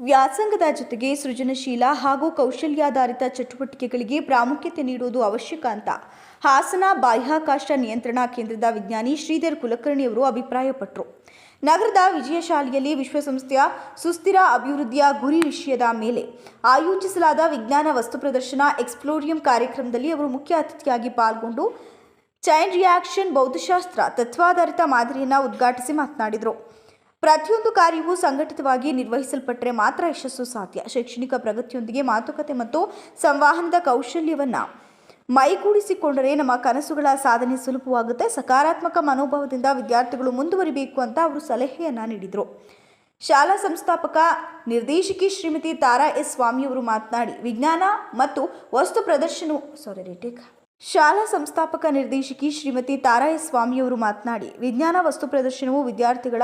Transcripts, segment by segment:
ವ್ಯಾಸಂಗದ ಜೊತೆಗೆ ಸೃಜನಶೀಲ ಹಾಗೂ ಕೌಶಲ್ಯಾಧಾರಿತ ಚಟುವಟಿಕೆಗಳಿಗೆ ಪ್ರಾಮುಖ್ಯತೆ ನೀಡುವುದು ಅವಶ್ಯಕ ಅಂತ. ಹಾಸನ ಬಾಹ್ಯಾಕಾಶ ನಿಯಂತ್ರಣ ಕೇಂದ್ರದ ವಿಜ್ಞಾನಿ ಶ್ರೀಧರ್ ಕುಲಕರ್ಣಿ ಅವರು ಅಭಿಪ್ರಾಯಪಟ್ಟರು ನಗರದ ವಿಜಯಶಾಲೆಯಲ್ಲಿ ವಿಶ್ವಸಂಸ್ಥೆಯ ಸುಸ್ಥಿರ ಅಭಿವೃದ್ಧಿಯ ಗುರಿ ವಿಷಯದ ಮೇಲೆ ಆಯೋಜಿಸಲಾದ ವಿಜ್ಞಾನ ವಸ್ತು ಪ್ರದರ್ಶನ ಎಕ್ಸ್ಪ್ಲೋರಿಯಂ ಕಾರ್ಯಕ್ರಮದಲ್ಲಿ ಅವರು ಮುಖ್ಯ ಅತಿಥಿಯಾಗಿ ಪಾಲ್ಗೊಂಡು ಚೈನ್ ರಿಯಾಕ್ಷನ್ ಭೌತಶಾಸ್ತ್ರ, ತತ್ವಾಧಾರಿತ ಮಾದರಿಯನ್ನು ಉದ್ಘಾಟಿಸಿ ಮಾತನಾಡಿದರು. ಪ್ರತಿಯೊಂದು ಕಾರ್ಯವೂ ಸಂಘಟಿತವಾಗಿ ನಿರ್ವಹಿಸಲ್ಪಟ್ಟರೆ ಮಾತ್ರ ಯಶಸ್ಸು ಸಾಧ್ಯ. ಶೈಕ್ಷಣಿಕ ಪ್ರಗತಿಯೊಂದಿಗೆ ಮಾತುಕತೆ ಮತ್ತು ಸಂವಹನದ ಕೌಶಲ್ಯವನ್ನು ಮೈಗೂಡಿಸಿಕೊಂಡರೆ ನಮ್ಮ ಕನಸುಗಳ ಸಾಧನೆ ಸುಲಭವಾಗುತ್ತೆ. ಸಕಾರಾತ್ಮಕ ಮನೋಭಾವದಿಂದ ವಿದ್ಯಾರ್ಥಿಗಳು ಮುಂದುವರಿಬೇಕು ಅಂತ ಅವರು ಸಲಹೆಯನ್ನ ನೀಡಿದರು. ಶಾಲಾ ಸಂಸ್ಥಾಪಕ ನಿರ್ದೇಶಕಿ ಶ್ರೀಮತಿ ತಾರಾ ಎಸ್ ಸ್ವಾಮಿಯವರು ಮಾತನಾಡಿ, ವಿಜ್ಞಾನ ಮತ್ತು ವಸ್ತು ಪ್ರದರ್ಶನ ಸಾರಿ ರಿಟೇಕ್ ಶಾಲಾ ಸಂಸ್ಥಾಪಕ ನಿರ್ದೇಶಕಿ ಶ್ರೀಮತಿ ತಾರಾ ಎಸ್ ಸ್ವಾಮಿಯವರು ಮಾತನಾಡಿ, ವಿಜ್ಞಾನ, ವಸ್ತು ಪ್ರದರ್ಶನವು ವಿದ್ಯಾರ್ಥಿಗಳ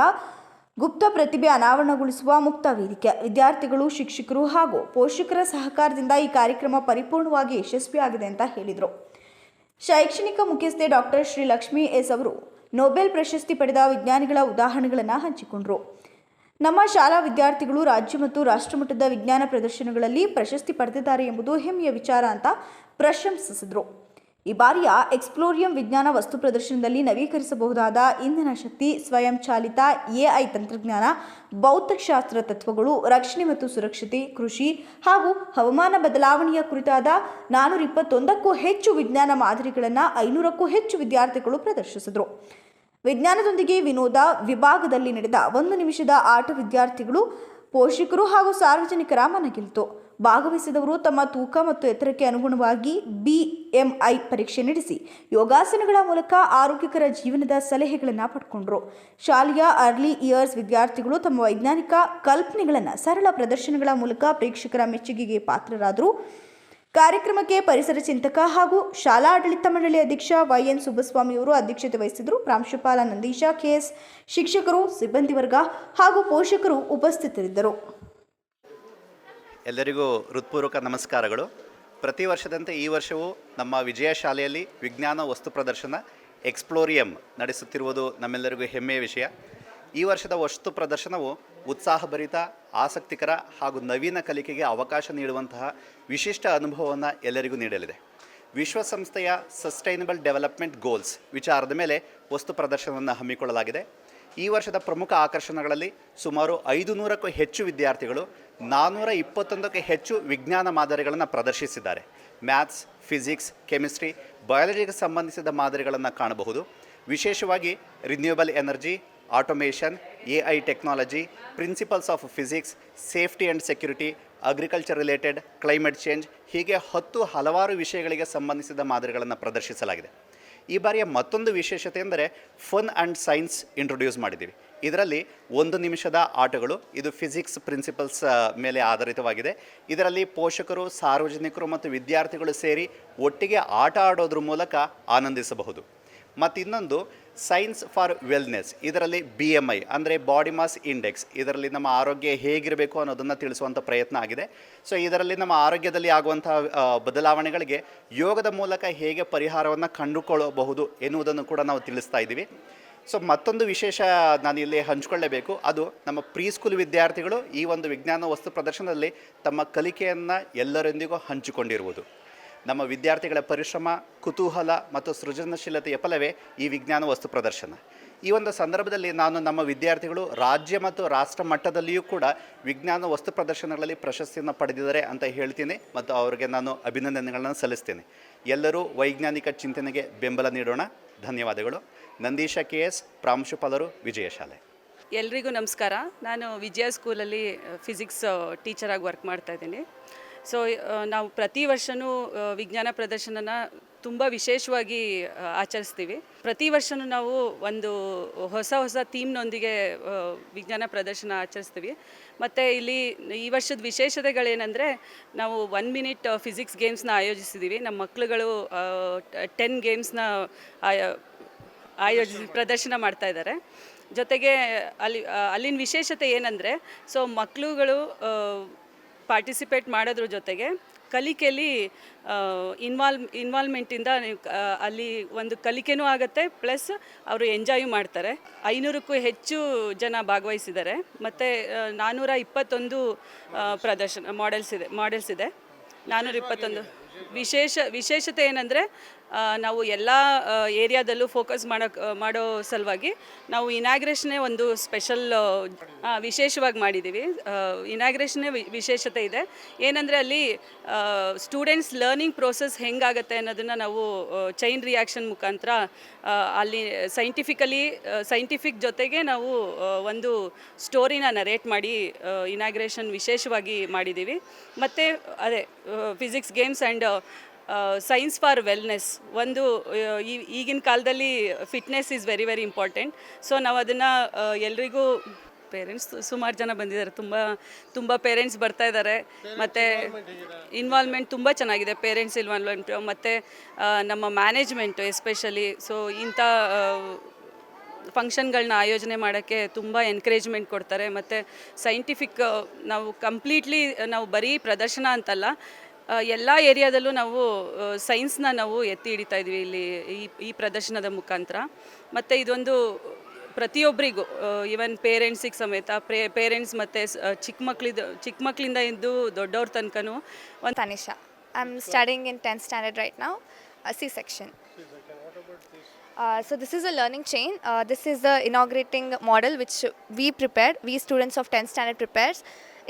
ಗುಪ್ತ ಪ್ರತಿಭೆ ಅನಾವರಣಗೊಳಿಸುವ ಮುಕ್ತ ವೇದಿಕೆ. ವಿದ್ಯಾರ್ಥಿಗಳು, ಶಿಕ್ಷಕರು ಹಾಗೂ ಪೋಷಕರ ಸಹಕಾರದಿಂದ ಈ ಕಾರ್ಯಕ್ರಮ ಪರಿಪೂರ್ಣವಾಗಿ ಯಶಸ್ವಿಯಾಗಿದೆ ಅಂತ ಹೇಳಿದರು. ಶೈಕ್ಷಣಿಕ ಮುಖ್ಯಸ್ಥೆ ಡಾಕ್ಟರ್ ಶ್ರೀ ಲಕ್ಷ್ಮಿ ಎಸ್ ಅವರು ನೊಬೆಲ್ ಪ್ರಶಸ್ತಿ ಪಡೆದ ವಿಜ್ಞಾನಿಗಳ ಉದಾಹರಣೆಗಳನ್ನು ಹಂಚಿಕೊಂಡರು. ನಮ್ಮ ಶಾಲಾ ವಿದ್ಯಾರ್ಥಿಗಳು ರಾಜ್ಯ ಮತ್ತು ರಾಷ್ಟ್ರಮಟ್ಟದ ವಿಜ್ಞಾನ ಪ್ರದರ್ಶನಗಳಲ್ಲಿ ಪ್ರಶಸ್ತಿ ಪಡೆದಿದ್ದಾರೆ ಎಂಬುದು ಹೆಮ್ಮೆಯ ವಿಚಾರ ಅಂತ ಪ್ರಶಂಸಿಸಿದರು. ಈ ಬಾರಿಯ ಎಕ್ಸ್ಪ್ಲೋರಿಯಂ ವಿಜ್ಞಾನ ವಸ್ತು ಪ್ರದರ್ಶನದಲ್ಲಿ ನವೀಕರಿಸಬಹುದಾದ ಇಂಧನ ಶಕ್ತಿ, ಸ್ವಯಂ ಚಾಲಿತ ಎಐ ತಂತ್ರಜ್ಞಾನ, ಭೌತಶಾಸ್ತ್ರ ತತ್ವಗಳು, ರಕ್ಷಣೆ ಮತ್ತು ಸುರಕ್ಷತೆ, ಕೃಷಿ ಹಾಗೂ ಹವಾಮಾನ ಬದಲಾವಣೆಯ ಕುರಿತಾದ ನಾನೂರ ಇಪ್ಪತ್ತೊಂದಕ್ಕೂ ಹೆಚ್ಚು ವಿಜ್ಞಾನ ಮಾದರಿಗಳನ್ನು ಐನೂರಕ್ಕೂ ಹೆಚ್ಚು ವಿದ್ಯಾರ್ಥಿಗಳು ಪ್ರದರ್ಶಿಸಿದರು. ವಿಜ್ಞಾನದೊಂದಿಗೆ ವಿನೋದ ವಿಭಾಗದಲ್ಲಿ ನಡೆದ ಒಂದು ನಿಮಿಷದ ಆಟ ವಿದ್ಯಾರ್ಥಿಗಳು, ಪೋಷಕರು ಹಾಗೂ ಸಾರ್ವಜನಿಕರ ಮನಗೆಲ್ಲಿತು ಭಾಗವಹಿಸಿದವರು ತಮ್ಮ ತೂಕ ಮತ್ತು ಎತ್ತರಕ್ಕೆ ಅನುಗುಣವಾಗಿ ಬಿಎಂಐ ಪರೀಕ್ಷೆ ನಡೆಸಿ ಯೋಗಾಸನಗಳ ಮೂಲಕ ಆರೋಗ್ಯಕರ ಜೀವನದ ಸಲಹೆಗಳನ್ನು ಪಡ್ಕೊಂಡ್ರು. ಶಾಲೆಯ ಅರ್ಲಿ ಇಯರ್ಸ್ ವಿದ್ಯಾರ್ಥಿಗಳು ತಮ್ಮ ವೈಜ್ಞಾನಿಕ ಕಲ್ಪನೆಗಳನ್ನು ಸರಳ ಪ್ರದರ್ಶನಗಳ ಮೂಲಕ ಪ್ರೇಕ್ಷಕರ ಮೆಚ್ಚುಗೆಗೆ ಪಾತ್ರರಾದರು. ಕಾರ್ಯಕ್ರಮಕ್ಕೆ ಪರಿಸರ ಚಿಂತಕ ಹಾಗೂ ಶಾಲಾ ಆಡಳಿತ ಮಂಡಳಿ ಅಧ್ಯಕ್ಷ ವೈಎನ್ ಸುಬ್ಬಸ್ವಾಮಿ ಅವರು ಅಧ್ಯಕ್ಷತೆ ವಹಿಸಿದರು. ಪ್ರಾಂಶುಪಾಲ ನಂದೀಶ, ಕೆಎಸ್ ಶಿಕ್ಷಕರು, ಸಿಬ್ಬಂದಿ ವರ್ಗ ಹಾಗೂ ಪೋಷಕರು ಉಪಸ್ಥಿತರಿದ್ದರು. ಎಲ್ಲರಿಗೂ ಹೃತ್ಪೂರ್ವಕ ನಮಸ್ಕಾರಗಳು. ಪ್ರತಿ ವರ್ಷದಂತೆ ಈ ವರ್ಷವೂ ನಮ್ಮ ವಿಜಯ ಶಾಲೆಯಲ್ಲಿ ವಿಜ್ಞಾನ ವಸ್ತು ಪ್ರದರ್ಶನ, ಎಕ್ಸ್ಪ್ಲೋರಿಯಂ ನಡೆಸುತ್ತಿರುವುದು ನಮ್ಮೆಲ್ಲರಿಗೂ ಹೆಮ್ಮೆಯ ವಿಷಯ. ಈ ವರ್ಷದ ವಸ್ತು ಪ್ರದರ್ಶನವು ಉತ್ಸಾಹಭರಿತ, ಆಸಕ್ತಿಕರ ಹಾಗೂ ನವೀನ ಕಲಿಕೆಗೆ ಅವಕಾಶ ನೀಡುವಂತಹ ವಿಶಿಷ್ಟ ಅನುಭವವನ್ನು ಎಲ್ಲರಿಗೂ ನೀಡಲಿದೆ. ವಿಶ್ವಸಂಸ್ಥೆಯ ಸಸ್ಟೈನಬಲ್ ಡೆವಲಪ್ಮೆಂಟ್ ಗೋಲ್ಸ್ ವಿಚಾರದ ಮೇಲೆ ವಸ್ತು ಪ್ರದರ್ಶನವನ್ನು ಹಮ್ಮಿಕೊಳ್ಳಲಾಗಿದೆ. ಈ ವರ್ಷದ ಪ್ರಮುಖ ಆಕರ್ಷಣೆಗಳಲ್ಲಿ ಸುಮಾರು ಐದು ನೂರಕ್ಕೂ ಹೆಚ್ಚು ವಿದ್ಯಾರ್ಥಿಗಳು ನಾನ್ನೂರ ಇಪ್ಪತ್ತೊಂದಕ್ಕೆ ಹೆಚ್ಚು ವಿಜ್ಞಾನ ಮಾದರಿಗಳನ್ನು ಪ್ರದರ್ಶಿಸಿದ್ದಾರೆ. ಮ್ಯಾಥ್ಸ್, ಫಿಸಿಕ್ಸ್, ಕೆಮಿಸ್ಟ್ರಿ, ಬಯಾಲಜಿಗೆ ಸಂಬಂಧಿಸಿದ ಮಾದರಿಗಳನ್ನು ಕಾಣಬಹುದು. ವಿಶೇಷವಾಗಿ renewable energy, automation A I technology, principles of physics, safety and security, agriculture related, climate change ಹೀಗೆ ಹತ್ತು ಹಲವಾರು ವಿಷಯಗಳಿಗೆ ಸಂಬಂಧಿಸಿದ ಮಾದರಿಗಳನ್ನು ಪ್ರದರ್ಶಿಸಲಾಗಿದೆ. ಈ ಬಾರಿಯ ಮತ್ತೊಂದು ವಿಶೇಷತೆ ಎಂದರೆ ಫನ್ ಆ್ಯಂಡ್ ಸೈನ್ಸ್ ಇಂಟ್ರೊಡ್ಯೂಸ್ ಮಾಡಿದ್ದೀವಿ. ಇದರಲ್ಲಿ ಒಂದು ನಿಮಿಷದ ಆಟಗಳು, ಇದು ಫಿಸಿಕ್ಸ್ ಪ್ರಿನ್ಸಿಪಲ್ಸ್ ಮೇಲೆ ಆಧಾರಿತವಾಗಿದೆ. ಇದರಲ್ಲಿ ಪೋಷಕರು, ಸಾರ್ವಜನಿಕರು ಮತ್ತು ವಿದ್ಯಾರ್ಥಿಗಳು ಸೇರಿ ಒಟ್ಟಿಗೆ ಆಟ ಆಡೋದ್ರ ಮೂಲಕ ಆನಂದಿಸಬಹುದು. ಮತ್ತು ಇನ್ನೊಂದು ಸೈನ್ಸ್ ಫಾರ್ ವೆಲ್ನೆಸ್ ಇದರಲ್ಲಿ ಬಿ ಎಂ ಐ ಅಂದರೆ ಬಾಡಿ ಮಾಸ್ ಇಂಡೆಕ್ಸ್ ಇದರಲ್ಲಿ ನಮ್ಮ ಆರೋಗ್ಯ ಹೇಗಿರಬೇಕು ಅನ್ನೋದನ್ನು ತಿಳಿಸುವಂಥ ಪ್ರಯತ್ನ ಆಗಿದೆ. ಸೊ ಇದರಲ್ಲಿ ನಮ್ಮ ಆರೋಗ್ಯದಲ್ಲಿ ಆಗುವಂಥ ಬದಲಾವಣೆಗಳಿಗೆ ಯೋಗದ ಮೂಲಕ ಹೇಗೆ ಪರಿಹಾರವನ್ನು ಕಂಡುಕೊಳ್ಳಬಹುದು ಎನ್ನುವುದನ್ನು ಕೂಡ ನಾವು ತಿಳಿಸ್ತಾ ಇದ್ದೀವಿ. ಸೊ ಮತ್ತೊಂದು ವಿಶೇಷ ನಾನು ಇಲ್ಲಿ ಹಂಚಿಕೊಳ್ಳೇಬೇಕು. ಅದು ನಮ್ಮ ಪ್ರೀ ಸ್ಕೂಲ್ ವಿದ್ಯಾರ್ಥಿಗಳು ಈ ಒಂದು ವಿಜ್ಞಾನ ವಸ್ತು ಪ್ರದರ್ಶನದಲ್ಲಿ ತಮ್ಮ ಕಲಿಕೆಯನ್ನು ಎಲ್ಲರೊಂದಿಗೂ ಹಂಚಿಕೊಂಡಿರುವುದು. ನಮ್ಮ ವಿದ್ಯಾರ್ಥಿಗಳ ಪರಿಶ್ರಮ, ಕುತೂಹಲ ಮತ್ತು ಸೃಜನಶೀಲತೆಯ ಫಲವೇ ಈ ವಿಜ್ಞಾನ ವಸ್ತು ಪ್ರದರ್ಶನ. ಈ ಒಂದು ಸಂದರ್ಭದಲ್ಲಿ ನಾನು ನಮ್ಮ ವಿದ್ಯಾರ್ಥಿಗಳು ರಾಜ್ಯ ಮತ್ತು ರಾಷ್ಟ್ರ ಮಟ್ಟದಲ್ಲಿಯೂ ಕೂಡ ವಿಜ್ಞಾನ ವಸ್ತು ಪ್ರದರ್ಶನಗಳಲ್ಲಿ ಪ್ರಶಸ್ತಿಯನ್ನು ಪಡೆದಿದ್ದಾರೆ ಅಂತ ಹೇಳ್ತೀನಿ ಮತ್ತು ಅವರಿಗೆ ನಾನು ಅಭಿನಂದನೆಗಳನ್ನು ಸಲ್ಲಿಸ್ತೇನೆ. ಎಲ್ಲರೂ ವೈಜ್ಞಾನಿಕ ಚಿಂತನೆಗೆ ಬೆಂಬಲ ನೀಡೋಣ. ಧನ್ಯವಾದಗಳು. ನಂದೀಶ ಕೆ ಎಸ್, ಪ್ರಾಂಶುಪಾಲರು ವಿಜಯಶಾಲೆ ಎಲ್ರಿಗೂ ನಮಸ್ಕಾರ. ನಾನು ವಿಜಯ ಸ್ಕೂಲಲ್ಲಿ ಫಿಸಿಕ್ಸ್ ಟೀಚರಾಗಿ ವರ್ಕ್ ಮಾಡ್ತಾ ಇದ್ದೀನಿ. ಸೊ ನಾವು ಪ್ರತಿ ವರ್ಷವೂ ವಿಜ್ಞಾನ ಪ್ರದರ್ಶನನ ತುಂಬ ವಿಶೇಷವಾಗಿ ಆ, ಆಚರಿಸ್ತೀವಿ. ಪ್ರತಿ ವರ್ಷನೂ ನಾವು ಒಂದು ಹೊಸ ಹೊಸ ಥೀಮ್ನೊಂದಿಗೆ ವಿಜ್ಞಾನ ಪ್ರದರ್ಶನ ಆಚರಿಸ್ತೀವಿ. ಮತ್ತು ಇಲ್ಲಿ ಈ ವರ್ಷದ ವಿಶೇಷತೆಗಳೇನೆಂದರೆ ನಾವು ಒನ್ ಮಿನಿಟ್ ಫಿಸಿಕ್ಸ್ ಗೇಮ್ಸ್ನ ಆಯೋಜಿಸಿದ್ದೀವಿ ನಮ್ಮ ಮಕ್ಕಳುಗಳು ಟೆನ್ ಗೇಮ್ಸ್ನ ಆಯೋಜಿಸಿ ಪ್ರದರ್ಶನ ಮಾಡ್ತಾ ಇದ್ದಾರೆ. ಜೊತೆಗೆ ಅಲ್ಲಿ ಅಲ್ಲಿನ ವಿಶೇಷತೆ ಏನಂದರೆ ಸೊ ಮಕ್ಕಳುಗಳು ಪಾರ್ಟಿಸಿಪೇಟ್ ಮಾಡೋದ್ರ ಜೊತೆಗೆ ಕಲಿಕೆಯಲ್ಲಿ ಇನ್ವಾಲ್ವ್ ಇನ್ವಾಲ್ವ್ಮೆಂಟಿಂದ ನೀವು ಅಲ್ಲಿ ಒಂದು ಕಲಿಕೆನೂ ಆಗುತ್ತೆ ಪ್ಲಸ್ ಅವರು ಎಂಜಾಯ್ ಮಾಡ್ತಾರೆ. ಐನೂರಕ್ಕೂ ಹೆಚ್ಚು ಜನ ಭಾಗವಹಿಸಿದ್ದಾರೆ. ಮತ್ತು ನಾನ್ನೂರ ಇಪ್ಪತ್ತೊಂದು ಪ್ರದರ್ಶನ ಮಾಡೆಲ್ಸ್ ಇದೆ ಮಾಡೆಲ್ಸ್ ಇದೆ. ನಾನ್ನೂರ ಇಪ್ಪತ್ತೊಂದು ವಿಶೇಷ, ವಿಶೇಷತೆ ಏನಂದರೆ ನಾವು ಎಲ್ಲ ಏರಿಯಾದಲ್ಲೂ ಫೋಕಸ್ ಮಾಡೋ ಮಾಡೋ ಸಲುವಾಗಿ ನಾವು ಇನಾಗ್ರೇಷನ್ನೇ ಒಂದು ಸ್ಪೆಷಲ್ ವಿಶೇಷವಾಗಿ ಮಾಡಿದ್ದೀವಿ ಇನಾಗ್ರೇಷನ್ನೇ ವಿಶೇಷತೆ ಇದೆ. ಏನಂದರೆ ಅಲ್ಲಿ ಸ್ಟೂಡೆಂಟ್ಸ್ ಲರ್ನಿಂಗ್ ಪ್ರೋಸೆಸ್ ಹೆಂಗಾಗತ್ತೆ ಅನ್ನೋದನ್ನು ನಾವು ಚೈನ್ ರಿಯಾಕ್ಷನ್ ಮುಖಾಂತರ ಅಲ್ಲಿ ಸೈಂಟಿಫಿಕಲಿ ಸೈಂಟಿಫಿಕ್ ಜೊತೆಗೆ ನಾವು ಒಂದು ಸ್ಟೋರಿನ ನರೇಟ್ ಮಾಡಿ ಇನಾಗ್ರೇಷನ್ ವಿಶೇಷವಾಗಿ ಮಾಡಿದ್ದೀವಿ ಮತ್ತು, ಅದೇ physics games and science for wellness ಒಂದು ಈಗಿನ ಕಾಲದಲ್ಲಿ fitness is very very important so ನಾವು ಅದನ್ನು ಎಲ್ರಿಗೂ ಪೇರೆಂಟ್ಸ್ ಸುಮಾರು ಜನ ಬಂದಿದ್ದಾರೆ ತುಂಬ ತುಂಬ ಪೇರೆಂಟ್ಸ್ ಬರ್ತಾ ಇದ್ದಾರೆ ಮತ್ತು ಇನ್ವಾಲ್ವ್ಮೆಂಟ್ ತುಂಬ ಚೆನ್ನಾಗಿದೆ. ಪೇರೆಂಟ್ಸ್ ಇನ್ವಾಲ್ವ್ಮೆಂಟ್ ಮತ್ತು ನಮ್ಮ ಮ್ಯಾನೇಜ್ಮೆಂಟು ಎಸ್ಪೆಷಲಿ ಸೊ ಇಂಥ ಫಂಕ್ಷನ್ಗಳನ್ನ ಆಯೋಜನೆ ಮಾಡೋಕ್ಕೆ ತುಂಬ ಎನ್ಕರೇಜ್ಮೆಂಟ್ ಕೊಡ್ತಾರೆ. ಮತ್ತು ಸೈಂಟಿಫಿಕ್ ನಾವು ಕಂಪ್ಲೀಟ್ಲಿ ನಾವು ಬರೀ ಪ್ರದರ್ಶನ ಅಂತಲ್ಲ ಎಲ್ಲ ಏರಿಯಾದಲ್ಲೂ ನಾವು ಸೈನ್ಸ್ನ ನಾವು ಎತ್ತಿ ಹಿಡಿತಾ ಇದ್ವಿ ಇಲ್ಲಿ ಈ ಈ ಪ್ರದರ್ಶನದ ಮುಖಾಂತರ. ಮತ್ತು ಇದೊಂದು ಪ್ರತಿಯೊಬ್ಬರಿಗೂ ಈವನ್ ಪೇರೆಂಟ್ಸಿಗೆ ಸಮೇತ ಪ್ರೇ ಪೇರೆಂಟ್ಸ್ ಮತ್ತು ಚಿಕ್ಕ ಮಕ್ಕಳಿದ ಚಿಕ್ಕ ಮಕ್ಕಳಿಂದ ಇದ್ದು ದೊಡ್ಡವ್ರ ತನಕನೂ ಒಂದು Tanisha. I am studying in tenth standard right ನಾವು C section so this is a learning chain this is the inaugurating model which we prepared we students of tenth standard prepares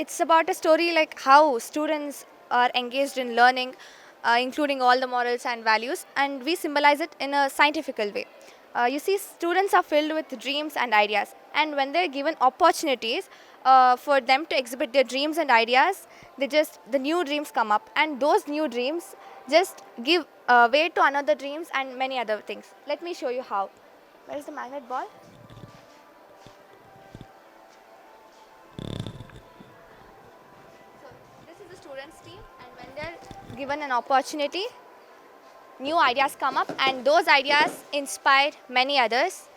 it's about a story like how students are engaged in learning, uh, including all the morals and values, and we symbolize it in a scientifical way. Uh, you see, students are filled with dreams and ideas, and when they're given opportunities uh, for them to exhibit their dreams and ideas, they just the new dreams come up, and those new dreams just give uh, way to another dreams and many other things. Let me show you how. Where is the magnet ball? Given an opportunity, new ideas come up and those ideas inspire many others.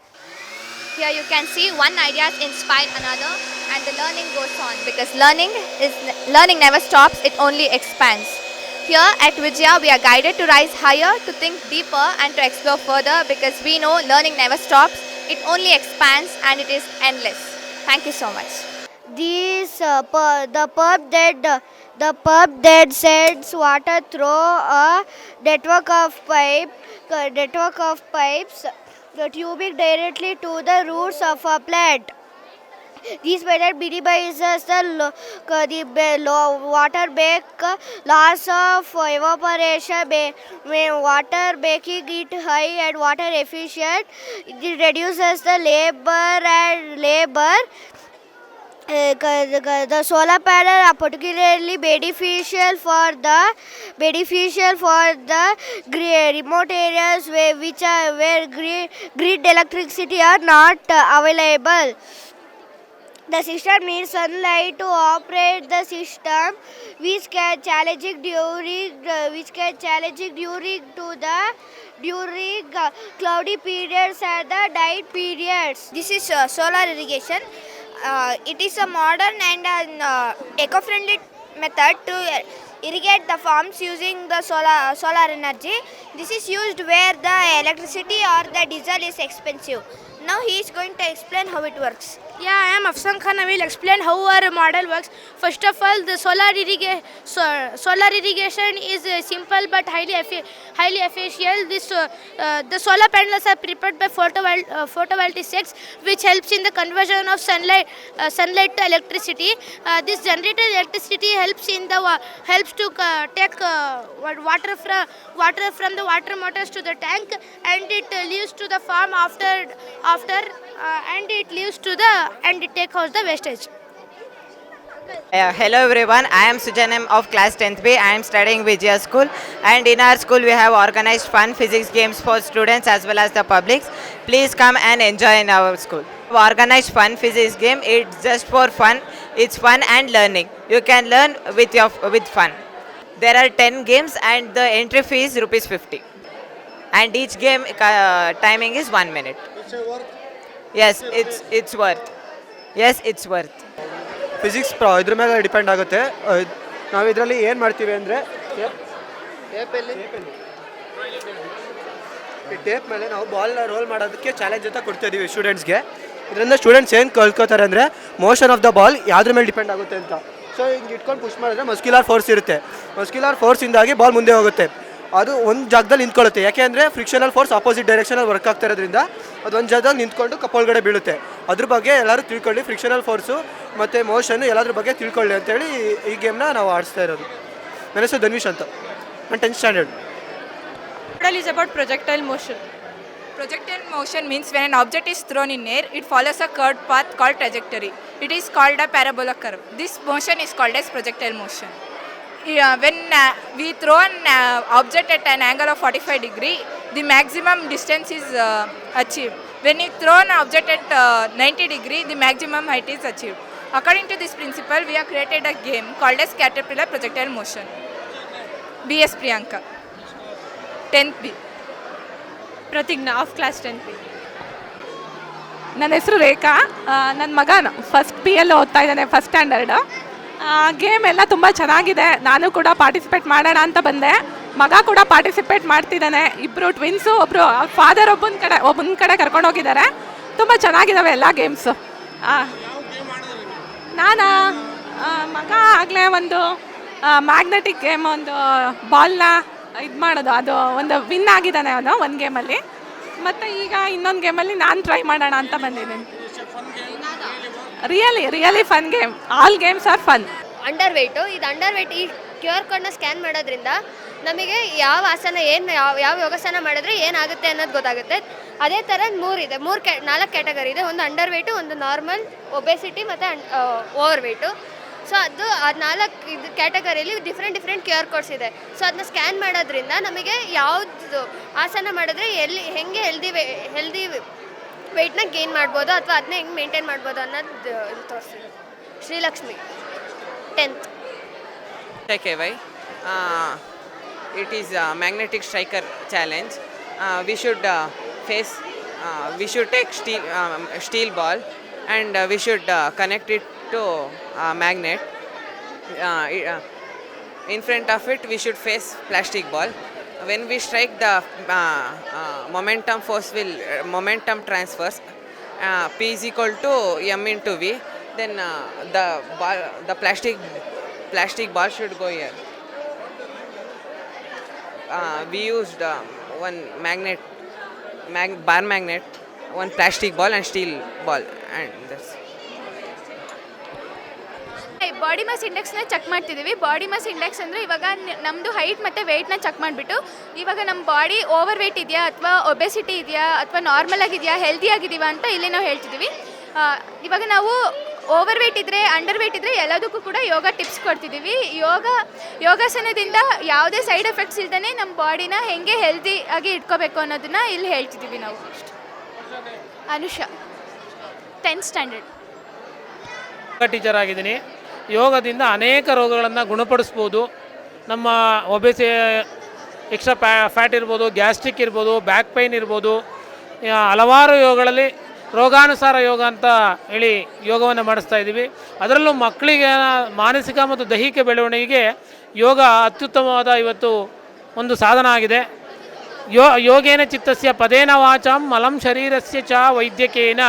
Here you can see one idea inspire another and the learning goes on because learning is learning never stops, it only expands. Here at Vijaya we are guided to rise higher, to think deeper and to explore further because we know learning never stops, it only expands and it is endless. Thank you so much. These uh, the pub that the pub that sends water through a network of pipe uh, network of pipes the tubing directly to the roots of a plant. This method minimizes the, uh, the water make uh, loss of evaporation, ma- ma- water making it high and water efficient. It reduces the labor and labor the solar panel are particularly beneficial for the beneficial for the remote areas where which are where grid, electricity are not available. The system needs sunlight to operate the system, which can challenging during which can challenging during to the during uh, cloudy periods and the night periods. This is uh, solar irrigation. Uh, it is a modern and an uh, eco-friendly method to uh, irrigate the farms using the solar solar energy. This is used where the electricity or the diesel is expensive. Now he is going to explain how it works. Yeah, I am Afsan Khan. I will explain how our model works. First of all, the solar irrigation so, solar irrigation is uh, simple but highly effi- highly efficient. This uh, uh, the solar panels are prepared by photovol- uh, photovoltaics, which helps in the conversion of sunlight uh, sunlight to electricity. Uh, this generated electricity helps in the helps to uh, take uh, water from water from the water motors to the tank, and it uh, leaves to the farm after after uh, and it leaves to the and it takes out the wastage. Uh, hello everyone, I am Sujanem of class 10th B. I am studying Vijaya School and in our school we have organized fun physics games for students as well as the publics. Please come and enjoy in our school. Organized fun physics game. It's just for fun. It's fun and learning. You can learn with your with fun. There are 10 games and the entry fee is rupees 50. And each game uh, timing is one minute. Yes, it's it's worth. Yes, it's worth. Physics ಪ್ರಾ ಇದ್ರ ಮೇಲೆ depend ಆಗುತ್ತೆ. ನಾವು ಇದರಲ್ಲಿ ಏನು ಮಾಡ್ತೀವಿ ಅಂದರೆ tape ಮೇಲೆ ನಾವು ಬಾಲ್ನ ರೋಲ್ ಮಾಡೋದಕ್ಕೆ ಚಾಲೆಂಜ್ ಅಂತ ಕೊಡ್ತಾ ಇದ್ದೀವಿ ಸ್ಟೂಡೆಂಟ್ಸ್ಗೆ ಇದರಿಂದ ಸ್ಟೂಡೆಂಟ್ಸ್ ಏನು ಕಲ್ತ್ಕೋತಾರೆ ಅಂದರೆ ಮೋಷನ್ ಆಫ್ ದ ಬಾಲ್ ಯಾವ್ದ್ರ ಮೇಲೆ ಡಿಪೆಂಡ್ ಆಗುತ್ತೆ ಅಂತ. ಸೊ ಹಿಂಗೆ ಇಟ್ಕೊಂಡು ಪುಷ್ ಮಾಡಿದ್ರೆ ಮಸ್ಕ್ಯುಲಾರ್ ಫೋರ್ಸ್ ಇರುತ್ತೆ. ಮಸ್ಕ್ಯುಲಾರ್ ಫೋರ್ಸಿಂದಾಗಿ ಬಾಲ್ ಮುಂದೆ ಹೋಗುತ್ತೆ. ಅದು ಒಂದು ಜಾಗದಲ್ಲಿ ನಿಂತ್ಕೊಳ್ಳುತ್ತೆ. ಯಾಕೆ ಅಂದರೆ ಫ್ರಿಕ್ಷನಲ್ ಫೋರ್ಸ್ ಅಪೋಸಿಟ್ ಡೈರೆಕ್ಷನಲ್ಲಿ ವರ್ಕ್ ಆಗ್ತಿರೋದ್ರಿಂದ ಅದು ಒಂದು ಜಾಗದಲ್ಲಿ ನಿಂತ್ಕೊಂಡು ಕಪ್ಪೊಳಗಡೆ ಬೀಳುತ್ತೆ. ಅದ್ರ ಬಗ್ಗೆ ಎಲ್ಲರೂ ತಿಳ್ಕೊಳ್ಳಿ ಫ್ರಿಕ್ಷನಲ್ ಫೋರ್ಸು ಮತ್ತು ಮೋಷನ್ನು ಎಲ್ಲದ್ರ ಬಗ್ಗೆ ತಿಳ್ಕೊಳ್ಳಿ ಅಂತೇಳಿ ಈ ಗೇಮ್ನ ನಾವು ಆಡಿಸ್ತಾ ಇರೋದು. ನನ್ನ ಹೆಸರು ಧನ್ವಿಶ್ ಅಂತ. ನಾನು tenth standard model is about projectile motion projectile motion means when an object is thrown in air it follows a curved path called trajectory it is called a parabolic curve this motion is called as projectile motion Yeah, when uh, we throw an uh, object at an angle of 45 degree, the maximum distance is uh, achieved. When you throw an object at uh, 90 degree, the maximum height is achieved. According to this principle, we have created a game called as caterpillar projectile motion. B.S. Priyanka. 10th B. Pratigya of class ten P ನನ್ನ ಹೆಸರು ರೇಖಾ ನನ್ನ ಮಗನ first P L ಓದ್ತಾ ಇದ್ದಾನೆ first standard game ಎಲ್ಲ ತುಂಬ ಚೆನ್ನಾಗಿದೆ. ನಾನು ಕೂಡ ಪಾರ್ಟಿಸಿಪೇಟ್ ಮಾಡೋಣ ಅಂತ ಬಂದೆ. ಮಗ ಕೂಡ ಪಾರ್ಟಿಸಿಪೇಟ್ ಮಾಡ್ತಿದ್ದಾನೆ. ಇಬ್ಬರು ಟ್ವಿನ್ಸು ಒಬ್ಬರು ಫಾದರ್ ಒಬ್ಬನ ಕಡೆ ಒಬ್ಬನ ಕಡೆ ಕರ್ಕೊಂಡು ಹೋಗಿದ್ದಾರೆ. ತುಂಬ ಚೆನ್ನಾಗಿದ್ದಾವೆ ಎಲ್ಲ ಗೇಮ್ಸು ನಾನು ಮಗ ಆಗಲೇ ಒಂದು ಮ್ಯಾಗ್ನೆಟಿಕ್ ಗೇಮ್ ಒಂದು ಬಾಲ್ನ ಇದು ಮಾಡೋದು. ಅದು ಒಂದು ವಿನ್ ಆಗಿದ್ದಾನೆ ಅವನು ಒಂದು ಗೇಮಲ್ಲಿ ಮತ್ತು ಈಗ ಇನ್ನೊಂದು ಗೇಮಲ್ಲಿ ನಾನು ಟ್ರೈ ಮಾಡೋಣ ಅಂತ ಬಂದಿದ್ದೀನಿ. Really really fun game all games are fun underweight ಇದು ಅಂಡರ್ ವೆಯ್ಟ್ ಈ ಕ್ಯೂ ಆರ್ ಕೋಡ್ನ ಸ್ಕ್ಯಾನ್ ಮಾಡೋದ್ರಿಂದ ನಮಗೆ ಯಾವ ಆಸನ ಏನು ಯಾವ ಯಾವ ಯೋಗಾಸನ ಮಾಡಿದ್ರೆ ಏನಾಗುತ್ತೆ ಅನ್ನೋದು ಗೊತ್ತಾಗುತ್ತೆ. ಅದೇ ಥರ ಇದೆ. ಮೂರು ಕ್ಯಾ ನಾಲ್ಕು ಕ್ಯಾಟಗರಿ ಇದೆ. ಒಂದು ಅಂಡರ್ ವೆಯ್ಟು ಒಂದು ನಾರ್ಮಲ್ ಒಬೆಸಿಟಿ ಮತ್ತು ಓವರ್ ವೆಯ್ಟು ಸೊ ಅದು ಆ ನಾಲ್ಕು ಇದು ಕ್ಯಾಟಗರಿಯಲ್ಲಿ different different Q R codes ಇದೆ. ಸೊ ಅದನ್ನ ಸ್ಕ್ಯಾನ್ ಮಾಡೋದ್ರಿಂದ ನಮಗೆ ಯಾವುದು ಆಸನ ಮಾಡಿದ್ರೆ ಎಲ್ಲಿ, ಹೆಂಗೆ ಹೆಲ್ದಿ ವೆ ಹೆಲ್ದಿ ವೆಯ್ಟ್ನ ಗೇನ್ ಮಾಡ್ಬೋದು ಅಥವಾ ಅದನ್ನ ಹೆಂಗೆ ಮೇಂಟೈನ್ ಮಾಡ್ಬೋದು ಅನ್ನೋದು ಇದು ತೋರಿಸಿದೆ Srilakshmi tenth KY. Uh, it is a magnetic striker challenge. Uh, we should uh, face, uh, we should take steel, um, steel ball and uh, we should uh, connect it to a magnet. Uh, When we strike, the uh, uh, momentum force will uh, momentum transfers. P is equal to m into v. Then the ball, the plastic plastic ball should go here. We used uh, one magnet, mag- bar magnet, one plastic ball and steel ball, and that's. Body mass ಇಂಡೆಕ್ಸ್ನ check ಮಾಡ್ತಿದ್ದೀವಿ. Body mass index ಅಂದರೆ ಇವಾಗ ನಮ್ಮದು height ಮತ್ತು ವೆಯ್ಟ್ನ check ಮಾಡಿಬಿಟ್ಟು, ಇವಾಗ ನಮ್ಮ body overweight ಇದೆಯಾ ಅಥವಾ ಒಬೆಸಿಟಿ ಇದೆಯಾ ಅಥವಾ ನಾರ್ಮಲ್ ಆಗಿದೆಯಾ ಹೆಲ್ದಿ ಆಗಿದೀವಾ ಅಂತ ಇಲ್ಲಿ ನಾವು ಹೇಳ್ತಿದ್ದೀವಿ. ಇವಾಗ ನಾವು ಓವರ್ ವೆಯ್ಟ್ ಇದ್ದರೆ ಅಂಡರ್ ವೆಯ್ಟ್ ಇದ್ದರೆ ಎಲ್ಲದಕ್ಕೂ ಕೂಡ ಯೋಗ ಟಿಪ್ಸ್ ಕೊಡ್ತಿದ್ದೀವಿ. ಯೋಗ, ಯೋಗಾಸನದಿಂದ ಯಾವುದೇ ಸೈಡ್ ಎಫೆಕ್ಟ್ಸ್ ಇಲ್ದೇ ನಮ್ಮ ಬಾಡಿನ ಹೆಂಗೆ ಹೆಲ್ದಿ ಆಗಿ ಇಟ್ಕೋಬೇಕು ಅನ್ನೋದನ್ನ ಇಲ್ಲಿ ಹೇಳ್ತಿದ್ದೀವಿ ನಾವು. ಅನುಷಾ ಟೆಂತ್ ಸ್ಟ್ಯಾಂಡರ್ಡ್ ಟೀಚರ್ ಆಗಿದ್ದೀನಿ. ಯೋಗದಿಂದ ಅನೇಕ ರೋಗಗಳನ್ನು ಗುಣಪಡಿಸ್ಬೋದು. ನಮ್ಮ ಒಬೆಸಿ ಎಕ್ಸ್ಟ್ರಾ ಪ್ಯಾ ಫ್ಯಾಟ್ ಇರ್ಬೋದು, ಗ್ಯಾಸ್ಟ್ರಿಕ್ ಇರ್ಬೋದು, ಬ್ಯಾಕ್ ಪೈನ್ ಇರ್ಬೋದು ಹಲವಾರು ಯೋಗಗಳಲ್ಲಿ ರೋಗಾನುಸಾರ ಯೋಗ ಅಂತ ಹೇಳಿ ಯೋಗವನ್ನು ಮಾಡಿಸ್ತಾ ಇದ್ದೀವಿ. ಅದರಲ್ಲೂ ಮಕ್ಕಳಿಗೆ ಮಾನಸಿಕ ಮತ್ತು ದೈಹಿಕ ಬೆಳವಣಿಗೆಗೆ ಯೋಗ ಅತ್ಯುತ್ತಮವಾದ ಇವತ್ತು ಒಂದು ಸಾಧನ ಆಗಿದೆ. ಯೋ, ಯೋಗೇನ ಚಿತ್ತಸ್ಯ ಪದೇನ ವಾಚಂ ಮಲಂ ಶರೀರಸ್ಯ ಚ ವೈದ್ಯಕೇನ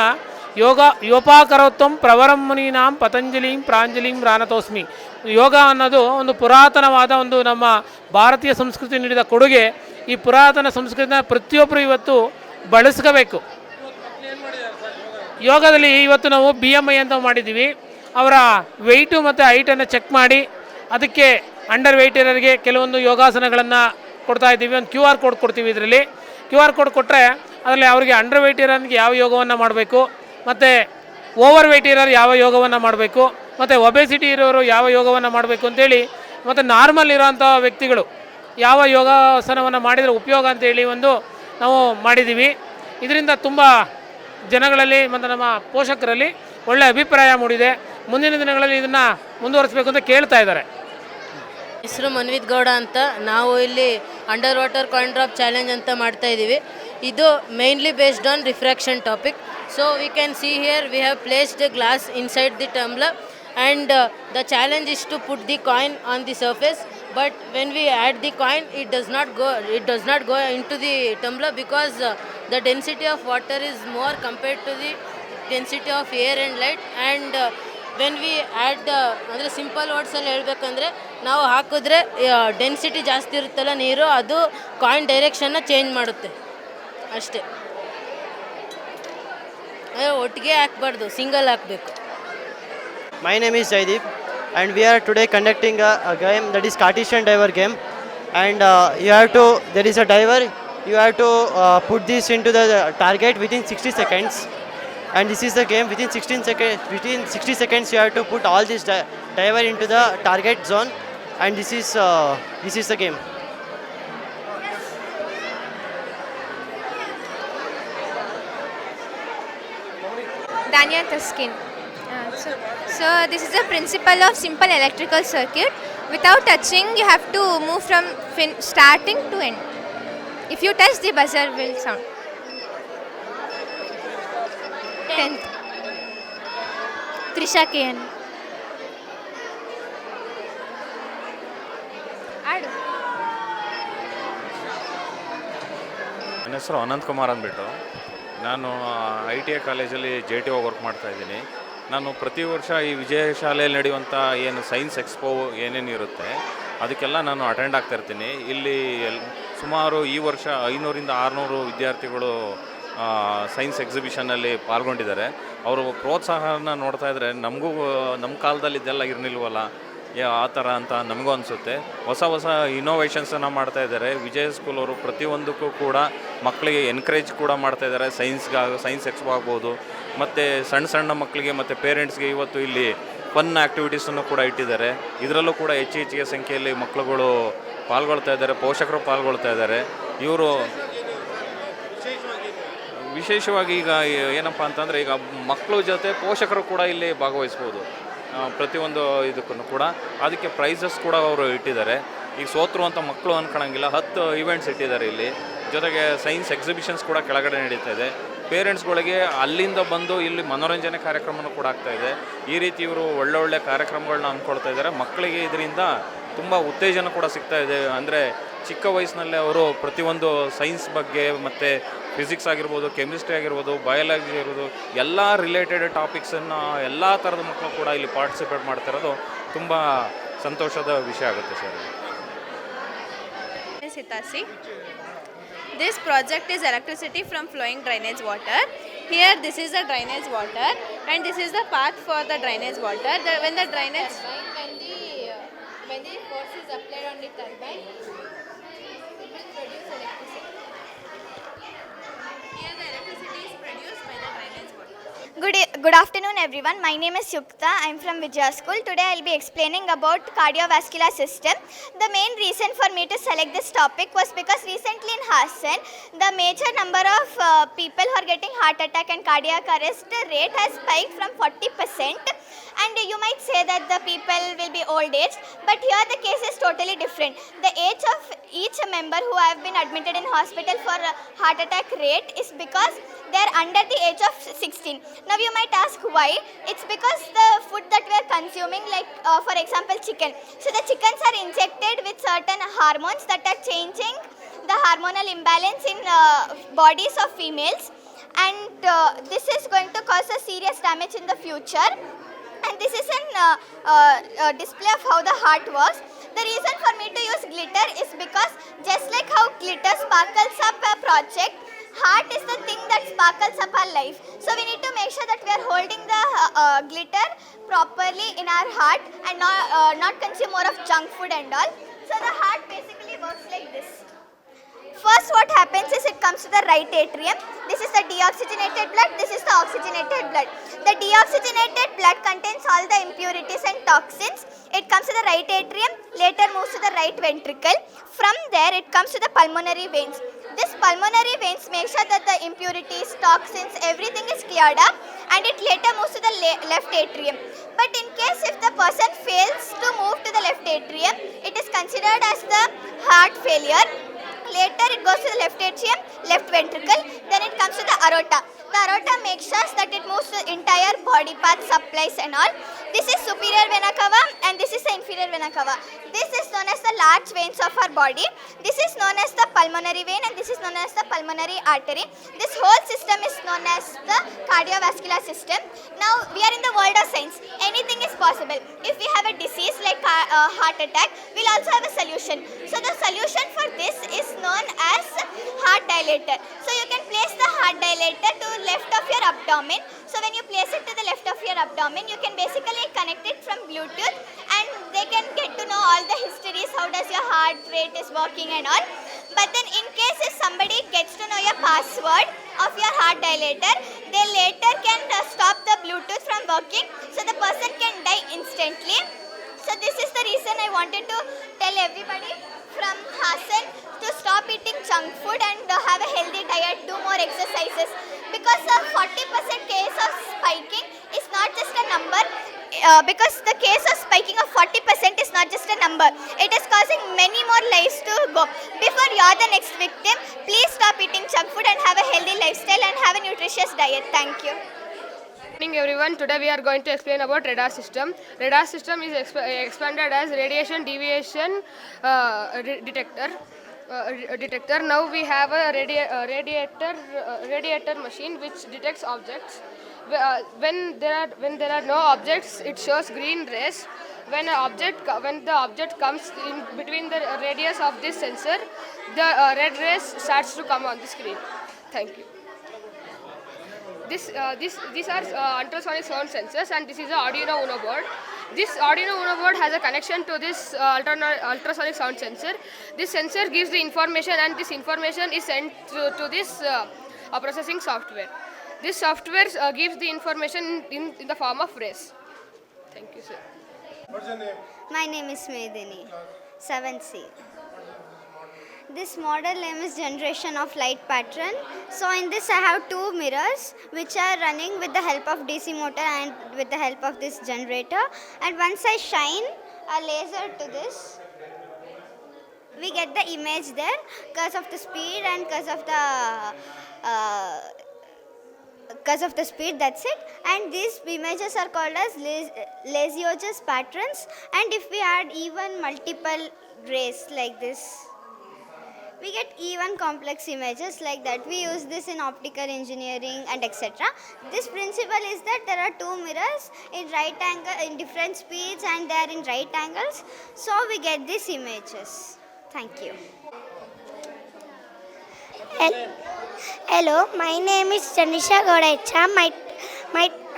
ಯೋಗ ಯೋಪಾಕರೋತ್ವಂ ಪ್ರವರಂ ಮುನೀನಾಂ ಪತಂಜಲಿಂ ಪ್ರಾಂಜಲಿಂ ರಾನತೋಸ್ಮಿ. ಯೋಗ ಅನ್ನೋದು ಒಂದು ಪುರಾತನವಾದ ಒಂದು ನಮ್ಮ ಭಾರತೀಯ ಸಂಸ್ಕೃತಿ ನೀಡಿದ ಕೊಡುಗೆ. ಈ ಪುರಾತನ ಸಂಸ್ಕೃತಿನ ಪ್ರತಿಯೊಬ್ಬರು ಇವತ್ತು ಬಳಸ್ಕೋಬೇಕು. ಯೋಗದಲ್ಲಿ ಇವತ್ತು ನಾವು ಬಿ ಎಂ ಐ ಅಂತ ಮಾಡಿದ್ದೀವಿ. ಅವರ ವೆಯ್ಟು ಮತ್ತು ಹೈಟನ್ನು ಚೆಕ್ ಮಾಡಿ, ಅದಕ್ಕೆ ಅಂಡರ್ ವೆಯ್ಟ್ ಇರೋರಿಗೆ ಕೆಲವೊಂದು ಯೋಗಾಸನಗಳನ್ನು ಕೊಡ್ತಾ ಇದ್ದೀವಿ. ಒಂದು ಕ್ಯೂ ಆರ್ ಕೋಡ್ ಕೊಡ್ತೀವಿ ಇದರಲ್ಲಿ. ಕ್ಯೂ ಆರ್ ಕೋಡ್ ಕೊಟ್ಟರೆ ಅದರಲ್ಲಿ ಅವರಿಗೆ ಅಂಡರ್ ವೆಯ್ಟ್ ಇರೋರಿಗೆ ಯಾವ ಯೋಗವನ್ನು ಮಾಡಬೇಕು? ಮತ್ತು ಓವರ್ ವೆಯ್ಟ್ ಇರೋರು ಯಾವ ಯೋಗವನ್ನು ಮಾಡಬೇಕು? ಮತ್ತು ಒಬೆಸಿಟಿ ಇರೋರು ಯಾವ ಯೋಗವನ್ನು ಮಾಡಬೇಕು ಅಂತೇಳಿ ಮತ್ತು ನಾರ್ಮಲ್ ಇರೋಂಥ ವ್ಯಕ್ತಿಗಳು ಯಾವ ಯೋಗಾಸನವನ್ನು ಮಾಡಿದರೆ ಉಪಯೋಗ ಅಂತೇಳಿ ಒಂದು ನಾವು ಮಾಡಿದ್ದೀವಿ. ಇದರಿಂದ ತುಂಬ ಜನಗಳಲ್ಲಿ ಮತ್ತು ನಮ್ಮ ಪೋಷಕರಲ್ಲಿ ಒಳ್ಳೆ ಅಭಿಪ್ರಾಯ ಮೂಡಿದೆ. ಮುಂದಿನ ದಿನಗಳಲ್ಲಿ ಇದನ್ನು ಮುಂದುವರಿಸಬೇಕು ಅಂತ ಕೇಳ್ತಾ ಇದ್ದಾರೆ. ಹೆಸರು ಮನ್ವಿತ್ ಗೌಡ ಅಂತ. ನಾವು ಇಲ್ಲಿ under water coin drop challenge ಅಂತ ಮಾಡ್ತಾ ಇದ್ದೀವಿ ಇದು mainly based on refraction topic so we can see here we have placed glass inside the tumbler and the challenge is to put the coin on the surface but when we add the coin it does not go it does not go into the tumbler because the density of water is more compared to the density of air and light and when we add uh, ಅಂದರೆ simple ವರ್ಡ್ಸಲ್ಲಿ ಹೇಳಬೇಕಂದ್ರೆ ನಾವು ಹಾಕಿದ್ರೆ density ಜಾಸ್ತಿ ಇರುತ್ತಲ್ಲ ನೀರು, ಅದು coin ಡೈರೆಕ್ಷನ್ನ change ಮಾಡುತ್ತೆ. ಅಷ್ಟೇ. ಅದೇ ಒಟ್ಟಿಗೆ ಹಾಕ್ಬಾರ್ದು ಸಿಂಗಲ್ ಹಾಕಬೇಕು. My name is Jayadeep and we are today conducting a game that is cartesian diver game and you have to there is a diver you have to put these into the target within sixty seconds And this is the game within 16 seconds. Within 60 seconds, you have to put all this di- diver into the target zone, and this is uh, this is the game. Daniel Tuskin. Uh, so, so this is the principle of simple electrical circuit. Without touching, you have to move from starting to end. If you touch, the buzzer will sound. Trisha KN. ಆಡು. ನನ್ನ ಹೆಸರು ಅನಂತ್ ಕುಮಾರ್ ಅಂದ್ಬಿಟ್ಟು. ನಾನು I T I ಕಾಲೇಜಲ್ಲಿ J T work ಮಾಡ್ತಾ ಇದ್ದೀನಿ. ನಾನು ಪ್ರತಿ ವರ್ಷ ಈ ವಿಜಯ ಶಾಲೆಯಲ್ಲಿ ನಡೆಯುವಂಥ ಏನು ಸೈನ್ಸ್ ಎಕ್ಸ್ಪೋ ಏನೇನು ಇರುತ್ತೆ ಅದಕ್ಕೆಲ್ಲ ನಾನು ಅಟೆಂಡ್ ಆಗ್ತಾ ಇರ್ತೀನಿ. ಇಲ್ಲಿ ಎಲ್ ಸುಮಾರು ಈ ವರ್ಷ ಐನೂರಿಂದ ಆರುನೂರು ವಿದ್ಯಾರ್ಥಿಗಳು ಸೈನ್ಸ್ ಎಕ್ಸಿಬಿಷನಲ್ಲಿ ಪಾಲ್ಗೊಂಡಿದ್ದಾರೆ. ಅವರು ಪ್ರೋತ್ಸಾಹನ ನೋಡ್ತಾ ಇದ್ದರೆ ನಮಗೂ, ನಮ್ಮ ಕಾಲದಲ್ಲಿ ಇದೆಲ್ಲ ಇರಲಿಲ್ವಲ್ಲ ಆ ಥರ ಅಂತ ನಮಗೂ ಅನಿಸುತ್ತೆ. ಹೊಸ ಹೊಸ ಇನೋವೇಷನ್ಸನ್ನು ಮಾಡ್ತಾ ಇದ್ದಾರೆ. ವಿಜಯ ಸ್ಕೂಲ್ ಅವರು ಪ್ರತಿಯೊಂದಕ್ಕೂ ಕೂಡ ಮಕ್ಕಳಿಗೆ ಎನ್ಕರೇಜ್ ಕೂಡ ಮಾಡ್ತಾ ಇದ್ದಾರೆ. ಸೈನ್ಸ್ಗೆ ಸೈನ್ಸ್ ಎಕ್ಸ್ಪೋ ಆಗ್ಬೋದು. ಮತ್ತು ಸಣ್ಣ ಸಣ್ಣ ಮಕ್ಕಳಿಗೆ ಮತ್ತು ಪೇರೆಂಟ್ಸ್ಗೆ ಇವತ್ತು ಇಲ್ಲಿ ಫನ್ ಆ್ಯಕ್ಟಿವಿಟೀಸನ್ನು ಕೂಡ ಇಟ್ಟಿದ್ದಾರೆ. ಇದರಲ್ಲೂ ಕೂಡ ಹೆಚ್ಚು ಹೆಚ್ಚಿಗೆ ಸಂಖ್ಯೆಯಲ್ಲಿ ಮಕ್ಕಳುಗಳು ಪಾಲ್ಗೊಳ್ತಾ ಇದ್ದಾರೆ. ಪೋಷಕರು ಪಾಲ್ಗೊಳ್ತಾ ಇದ್ದಾರೆ. ಇವರು ವಿಶೇಷವಾಗಿ ಈಗ ಏನಪ್ಪ ಅಂತಂದರೆ ಈಗ ಮಕ್ಕಳ ಜೊತೆ ಪೋಷಕರು ಕೂಡ ಇಲ್ಲಿ ಭಾಗವಹಿಸ್ಬೋದು. ಪ್ರತಿಯೊಂದು ಇದಕ್ಕೂ ಕೂಡ. ಅದಕ್ಕೆ ಪ್ರೈಸಸ್ ಕೂಡ ಅವರು ಇಟ್ಟಿದ್ದಾರೆ. ಈಗ ಸೋತರು ಅಂತ ಮಕ್ಕಳು ಅನ್ಕೊಳಂಗಿಲ್ಲ ಹತ್ತು ಇವೆಂಟ್ಸ್ ಇಟ್ಟಿದ್ದಾರೆ ಇಲ್ಲಿ. ಜೊತೆಗೆ ಸೈನ್ಸ್ ಎಕ್ಸಿಬಿಷನ್ಸ್ ಕೂಡ ಕೆಳಗಡೆ ನಡೀತಾ ಇದೆ. ಪೇರೆಂಟ್ಸ್ಗಳಿಗೆ ಅಲ್ಲಿಂದ ಬಂದು ಇಲ್ಲಿ ಮನೋರಂಜನೆ ಕಾರ್ಯಕ್ರಮನೂ ಕೂಡ ಆಗ್ತಾ ಇದೆ. ಈ ರೀತಿ ಇವರು ಒಳ್ಳೊಳ್ಳೆ ಕಾರ್ಯಕ್ರಮಗಳನ್ನ ಅಂದ್ಕೊಳ್ತಾ ಇದ್ದಾರೆ. ಮಕ್ಕಳಿಗೆ ಇದರಿಂದ ತುಂಬ ಉತ್ತೇಜನ ಕೂಡ ಸಿಗ್ತಾ ಇದೆ. ಅಂದರೆ ಚಿಕ್ಕ ವಯಸ್ಸಿನಲ್ಲೇ ಅವರು ಪ್ರತಿಯೊಂದು ಸೈನ್ಸ್ ಬಗ್ಗೆ ಮತ್ತು ಫಿಸಿಕ್ಸ್ ಆಗಿರ್ಬೋದು ಕೆಮಿಸ್ಟ್ರಿ ಆಗಿರ್ಬೋದು ಬಯಾಲಜಿ ಇರ್ಬೋದು ಎಲ್ಲ ರಿಲೇಟೆಡ್ ಟಾಪಿಕ್ಸನ್ನು ಎಲ್ಲ ಥರದ ಮಕ್ಕಳು ಕೂಡ ಇಲ್ಲಿ ಪಾರ್ಟಿಸಿಪೇಟ್ ಮಾಡ್ತಿರೋದು ತುಂಬ ಸಂತೋಷದ ವಿಷಯ ಆಗುತ್ತೆ sir ಸಿತಾಸಿ this This project is electricity from flowing drainage water. Here, this is drainage drainage water, and this is the path for the drainage water. The, when the drainage when the when the force is applied on the turbine, Good, good afternoon, everyone. My name is Yukta. I'm from Vijaya School. Today, I'll be explaining about cardiovascular system. The main reason for me to select this topic was because recently in Hassan, the major number of uh, people who are getting heart attack and cardiac arrest rate has spiked from 40%. And you might say that the people will be old age, but here the case is totally different. The age of each member who have been admitted in hospital for uh, heart attack rate is because they are under the age of 16. Now you might ask why. It's because the food that we are consuming, like uh, for example chicken. So the chickens are injected with certain hormones that are changing the hormonal imbalance in uh, bodies of females, and uh, this is going to cause a serious damage in the future and this is an uh, uh, uh, display of how the heart works. The reason for me to use glitter is because just like how glitter sparkles up a project, heart is the thing that sparkles up our life. So we need to make sure that we are holding the uh, uh, glitter properly in our heart and not, uh, not consume more of junk food and all. So the heart basically works like this. First, what happens is it comes to the right atrium. This is the deoxygenated blood. This is the oxygenated blood. The deoxygenated blood contains all the impurities and toxins. It comes to the right atrium, later moves to the right ventricle. From there, it comes to the pulmonary veins. This pulmonary veins make sure that the impurities, toxins, everything is cleared up and it later moves to the left atrium. But in case if the person fails to move to the left atrium, it is considered as the heart failure later it goes to the left atrium, left ventricle, then it comes to the aorta. The aorta makes sure that it moves the entire body path supplies and all. This is superior vena cava and this is the inferior vena cava. This is known as the large veins of our body. This is known as the pulmonary vein and this is known as the pulmonary artery. This whole system is known as the cardiovascular system. Now we are in the world of science. Anything is possible. If we have a disease like uh, uh, heart attack, we'll also have a solution. So the solution for this is known as heart dilator. So you can place the heart dilator to left of your abdomen. So when you place it to the left of your abdomen, you can basically connect it from Bluetooth and they can get to know all the histories, how does your heart rate is working and all. But then in case if somebody gets to know your password of your heart dilator, they later can uh, stop the Bluetooth from working so the person can die instantly. So this is the reason I wanted to tell everybody from Hassan to stop eating junk food and uh, have a healthy diet, do more exercises. Because the 40% case of spiking is not just a number. Uh, because the case of spiking of 40% is not just a number. It is causing many more lives to go. Before you are the next victim, please stop eating junk food and have a healthy lifestyle and have a nutritious diet. Thank you. Good morning everyone today we are going to explain about radar system radar system is exp- expanded as radiation deviation uh, re- detector uh, detector. Now we have a radi- radiator uh, radiator machine which detects objects. Uh, when there are when there are no objects it shows green rays. When an object when the object comes in between the radius of this sensor the red rays starts to come on the screen. Thank you. This, this, these are ultrasonic sound sensors and this is an Arduino Uno board. This Arduino Uno board has a connection to this uh, ultrasonic sound sensor. This sensor gives the information and this information is sent to, to this uh, uh, processing software. This software uh, gives the information in, in the form of rays. Thank you, sir. My name is Medini, 7C. This model name is generation of light pattern. So in this I have two mirrors which are running with the help of DC motor and with the help of this generator. And once I shine a laser to this, we get the image there because of the speed and because of the uh, because of the speed that's it and these images are called as las- Lasiogis patterns and if we add even multiple rays like this we get even complex images like that. We use this in optical engineering and etc this principle is that there are two mirrors in right angle in different speeds and they are in right angles. So we get these images. Thank you. Hello, my name is Chandrisha Godacha. My, my,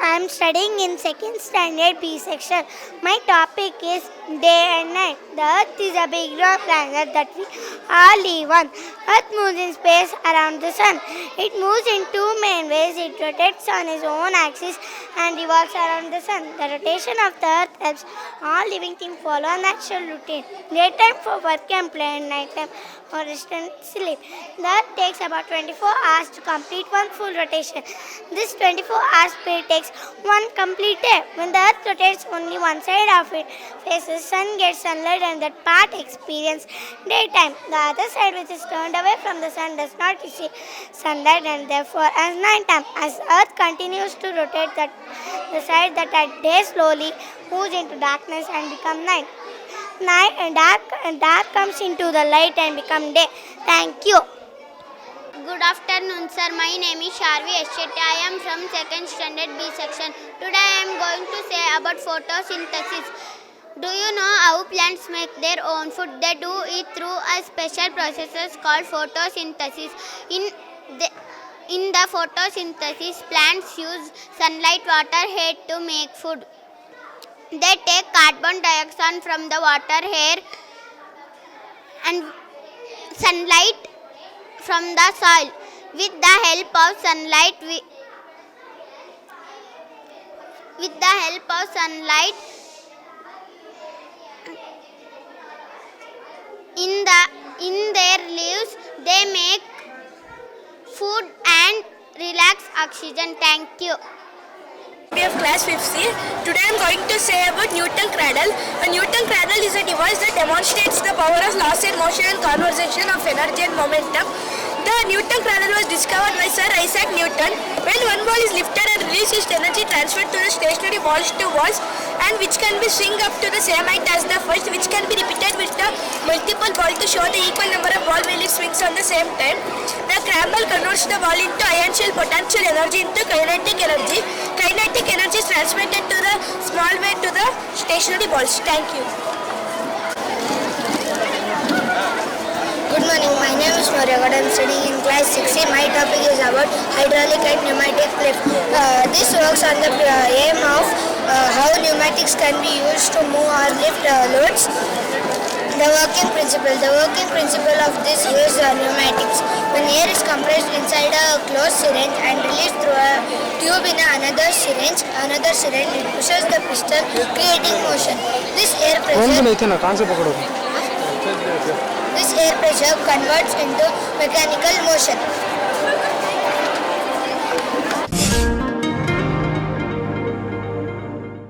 I am studying in second standard B section. My topic is day and night. The Earth is a big round planet that we all live on. Earth moves in space around the sun. It moves in two main ways. It rotates on its own axis and revolves around the sun. The rotation of the Earth helps all living things follow a natural routine. Daytime for work and play and nighttime for rest and sleep. The Earth takes about 24 hours to complete one full rotation. This 24 hours period takes one complete day. When the Earth rotates only one side of it faces sun gets sunlight and that part experiences daytime. The other side which is turned away from the sun does not receive sunlight and therefore as nighttime. As Earth continues to rotate that the side that at day slowly moves into darkness and become night. Night and dark and dark comes into the light and become day. Thank you. Good afternoon, sir. My name is Sharvi Eshetty. I am from second standard B section. Today I am going to say about photosynthesis. Do you know how plants make their own food? They do it through a special process called photosynthesis. In the in the photosynthesis, plants use sunlight, water, heat to make food. They take carbon dioxide from the water, air, and sunlight from the soil. With the help of sunlight, we, with the help of sunlight, in the in their leaves, they make food and relax oxygen. Thank you. Have class 5C. Today I am going to say about Newton cradle. A Newton cradle is a device that demonstrates the power of loss and motion and conservation of energy and momentum. The Newton cradle was discovered by Sir Isaac Newton. When one ball is lifted and released, its energy is transferred to the stationary balls to walls and which can be swing up to the same height as the first which can be repeated with the multiple ball to show the equal number of ball while it swings on the same time. The scramble converts the ball into ionical potential energy into kinetic energy. Kinetic energy is transmitted to the small way to the stationary balls. Thank you. Good morning, my name is Noryagat. I am studying in class 6C. My topic is about hydraulic and pneumatic lift. Uh, this works on the uh, aim of uh, how pneumatics can be used to move or lift uh, loads. The working principle. The working principle of this is uh, pneumatics. When air is compressed inside a closed syringe and released through a tube in another syringe, another syringe, it pushes the piston, creating motion. This air pressure This air pressure converts into mechanical motion.